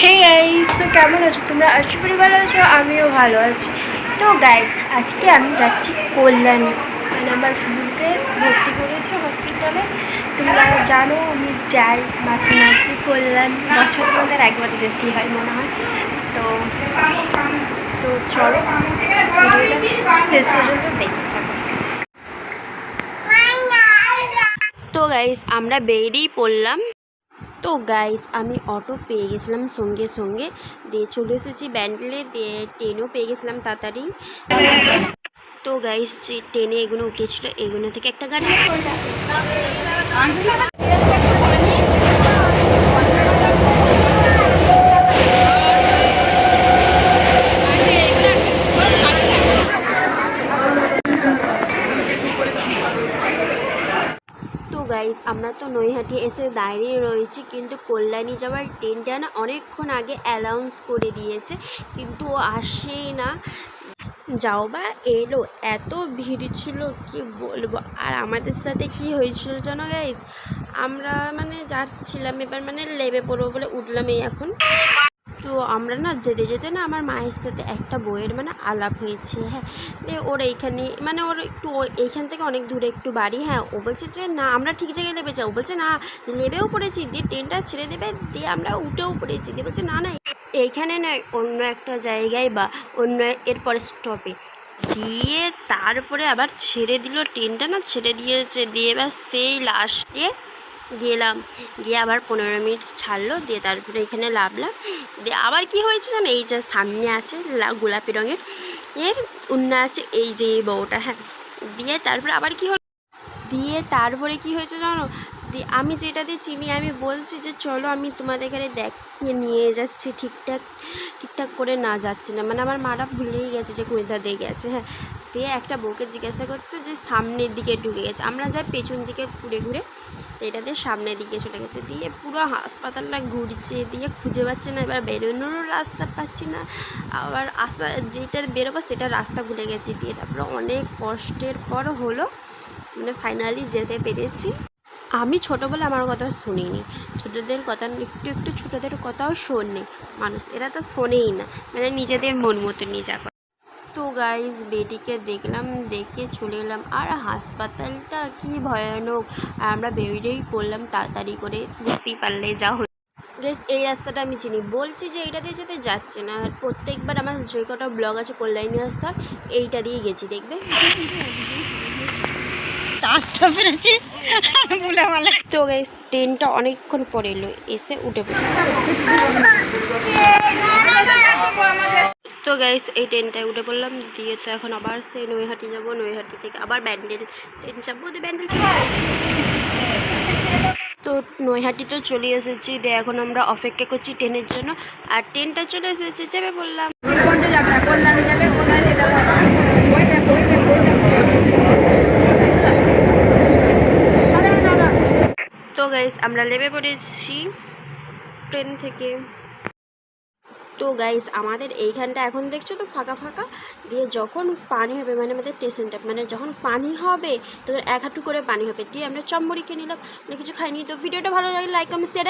Hey guys তো কেমন আছো? তোমরা আশা করি ভালো আছো আমিও ভালো আছি। তো গাইস আজকে আমি যাচ্ছি কল্যাণী। মানে আমার ফুলকে ভর্তি করেছে হসপিটালে তোমরা জানো আমি যাই মাঝে মাঝে কল্যাণ। বছর মধ্যে একবার যেতেই হয় মনে হয়। তো তো চলো ভিডিওটা শেষ পর্যন্ত দেখতে থাকো। তো গাইস আমরা বেরিয়েই পড়লাম। তো গাইস আমি অটো পেয়ে গেছিলাম সঙ্গে সঙ্গে। দিয়ে চলে এসেছি ব্যান্ডেলে দিয়ে ট্রেনও পেয়ে গেছিলাম তাড়াতাড়ি। তো গাইস ট্রেনে এগুলো উঠেছিল, এগুলো থেকে একটা গাড়ি তো গাইস, আমরা তো নৈহাটি এসে দাঁড়িয়ে রয়েছি, কিন্তু কল্যাণী যাওয়ার ট্রেনটা না অনেকক্ষণ আগে অ্যালাউন্স করে দিয়েছে, কিন্তু ও আসেই না। যাও বা এলো, এত ভিড় ছিল, কি বলব? আর আমাদের সাথে কি হয়েছিল যেন গাইস? আমরা মানে যাচ্ছিলাম, এবার মানে লেবে পড়ব বলে উঠলাম এই এখন। তো আমরা না যেতে যেতে না আমার মায়ের সাথে একটা বইয়ের মানে আলাপ হয়েছে হ্যাঁ। ওর এইখানে মানে ওর একটু এইখান থেকে অনেক দূরে একটু বাড়ি হ্যাঁ। ও বলছে যে, না, আমরা ঠিক জায়গায় লেবে যাও বলছে, না লেবেও পড়েছি। দিয়ে ট্রেনটা ছেড়ে দেবে দিয়ে আমরা উঠেও পড়েছি। দিয়ে বলছে, না না, এইখানে নয়, অন্য একটা জায়গায় বা অন্য এরপরে স্টপে দিয়ে তারপরে আবার ছেড়ে দিল ট্রেনটা না, ছেড়ে দিয়েছে। দিয়ে এবার সেই লাস্টে গেলাম গিয়ে আবার পনেরো মিনিট ছাড়লো, দিয়ে তারপরে এখানে লাভলাম। দিয়ে আবার কি হয়েছে জানো? এই যে সামনে আছে গোলাপি রঙের। এর অন্য আছে এই যে এই বউটা হ্যাঁ। দিয়ে তারপরে আবার কি হলো দিয়ে তারপরে কি হয়েছে জানো? আমি যেটা দিয়ে চিনি, আমি বলছি যে, চলো আমি তোমাদের এখানে দেখিয়ে নিয়ে যাচ্ছি। ঠিকঠাক ঠিকঠাক করে না যাচ্ছে না। মানে আমার মারা ভুলেই গেছে যে কোনটা দিয়ে গেছে হ্যাঁ। দিয়ে একটা বউকে জিজ্ঞাসা করছে যে সামনের দিকে ঢুকে গেছে। আমরা যাই পেছন দিকে ঘুরে ঘুরে এটা দিয়ে সামনের দিকে চলে গেছে। দিয়ে পুরো হাসপাতালটা ঘুরছে, দিয়ে খুঁজে পাচ্ছে না, এবার বেরোনোরও রাস্তা পাচ্ছি না। আবার আসা, যেটা বেরোবো সেটা রাস্তা ভুলে গেছি। দিয়ে তারপরে অনেক কষ্টের পর হলো মানে ফাইনালি যেতে পেরেছি। আমি ছোটো বলে আমার কথা শুনিনি। ছোটোদের কথা, একটু একটু ছোটোদের কথাও শোনে মানুষ, এরা তো শোনেই না। মানে নিজেদের মন মতো নিয়ে যা। তো গাইজ বেটিকে দেখলাম দেখে চলে এলাম। আর হাসপাতালটা কি ভয়ানক আর আমরা বেরিয়েই পড়লাম তাড়াতাড়ি করে বুঝতেই পারলে যা হলো। গাইজ এই রাস্তাটা আমি চিনি। বলছি যে এইটা দিয়ে যেতে যাচ্ছে না। আর প্রত্যেকবার আমার যে কটা ব্লগ আছে কল্যাণী রাস্তার এইটা দিয়ে গেছি দেখবে? আসতে পেরেছি। তো গাইস ট্রেনটা অনেকক্ষণ পরে এলো এসে উঠে পড়ি গাইস এই ট্রেনটায় উঠে পড়লাম। দিয়ে তো এখন আবার সে নৈহাটি যাব। নৈহাটি থেকে আবার ব্যান্ডেল ট্রেন যাব দিয়ে ব্যান্ডেল। তো নৈহাটি তো চলে এসেছি। দিয়ে এখন আমরা অপেক্ষা করছি ট্রেনের জন্য। আর ট্রেনটা চলে এসেছে, চেপে পড়লাম। তো গাইস আমরা লেবে পড়েছি ট্রেন থেকে। তো গাইস আমাদের এইখানটা এখন দেখছ তো ফাঁকা ফাঁকা? দিয়ে যখন পানি হবে মানে আমাদের স্টেশনটা মানে যখন পানি হবে তখন এক হাঁটু করে পানি হবে। দিয়ে আমরা চম্বড়ি খেয়ে নিলাম। মানে কিছু খাইনি, তো ভিডিওটা ভালো লাগে লাইক কমেন্ট শেয়ার